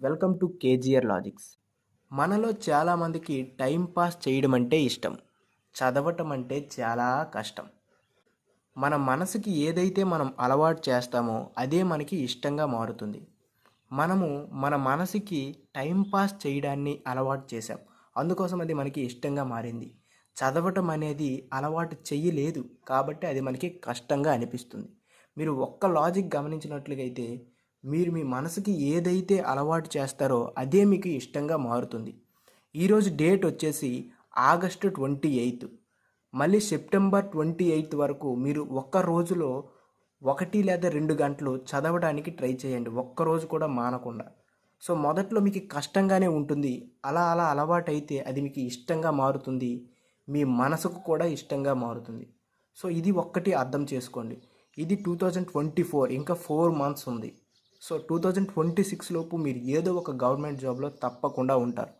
Welcome to KGR logics. మనలో చాలామందికి time pass చేయడం అంటే ఇష్టం. చదవటం అంటే చాలా కష్టం. మన మనసుకి ఏదైతే మనం అలవాటు చేస్తామో అదే మనకి ఇష్టంగా మారుతుంది. మనము మన మనసుకి టైం పాస్ చేయడాన్ని అలవాటు చేసాం అందుకోసం అది మనకి ఇష్టంగా మారింది. చదవటం అనేది అలవాటు చెయ్యలేదు కాబట్టి అది మనకి కష్టంగా అనిపిస్తుంది. మీరు ఒక్క లాజిక్ గమనించినట్లుగైతే మీరు మీ మనసుకి ఏదైతే అలవాటు చేస్తారో అదే మీకు ఇష్టంగా మారుతుంది. ఈరోజు డేట్ వచ్చేసి ఆగస్టు ట్వంటీ ఎయిత్. మళ్ళీ సెప్టెంబర్ ట్వంటీ ఎయిత్ వరకు మీరు ఒక్క రోజులో ఒకటి లేదా రెండు గంటలు చదవడానికి ట్రై చేయండి. ఒక్క రోజు కూడా మానకుండా. సో మొదట్లో మీకు కష్టంగానే ఉంటుంది. అలా అలా అలవాటు అయితే అది మీకు ఇష్టంగా మారుతుంది. మీ మనసుకు కూడా ఇష్టంగా మారుతుంది. సో ఇది ఒక్కటి అర్థం చేసుకోండి. ఇది టూ థౌజండ్ ట్వంటీ ఫోర్. ఇంకా ఫోర్ మంత్స్ ఉంది. So two thousand twenty six లోపు మీరు ఏదో ఒక గవర్నమెంట్ జాబ్లో తప్పకుండా ఉంటారు.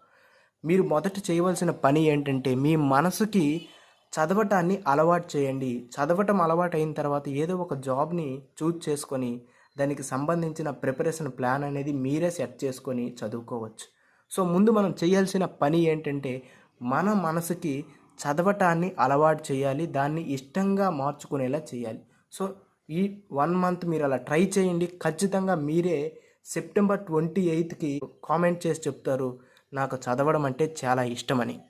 మీరు మొదట చేయవలసిన పని ఏంటంటే మీ మనసుకి చదవటాన్ని అలవాటు చేయండి. చదవటం అలవాటు అయిన తర్వాత ఏదో ఒక జాబ్ని చూజ్ చేసుకొని దానికి సంబంధించిన ప్రిపరేషన్ ప్లాన్ అనేది మీరే సెట్ చేసుకొని చదువుకోవచ్చు. సో ముందు మనం చేయాల్సిన పని ఏంటంటే మన మనసుకి చదవటాన్ని అలవాటు చేయాలి. దాన్ని ఇష్టంగా మార్చుకునేలా చేయాలి. సో ఈ వన్ మంత్ మీరు అలా ట్రై చేయండి. ఖచ్చితంగా మీరే సెప్టెంబర్ ట్వంటీ ఎయిత్కి కామెంట్ చేసి చెప్తారు. నాకు చదవడం అంటే చాలా ఇష్టమని.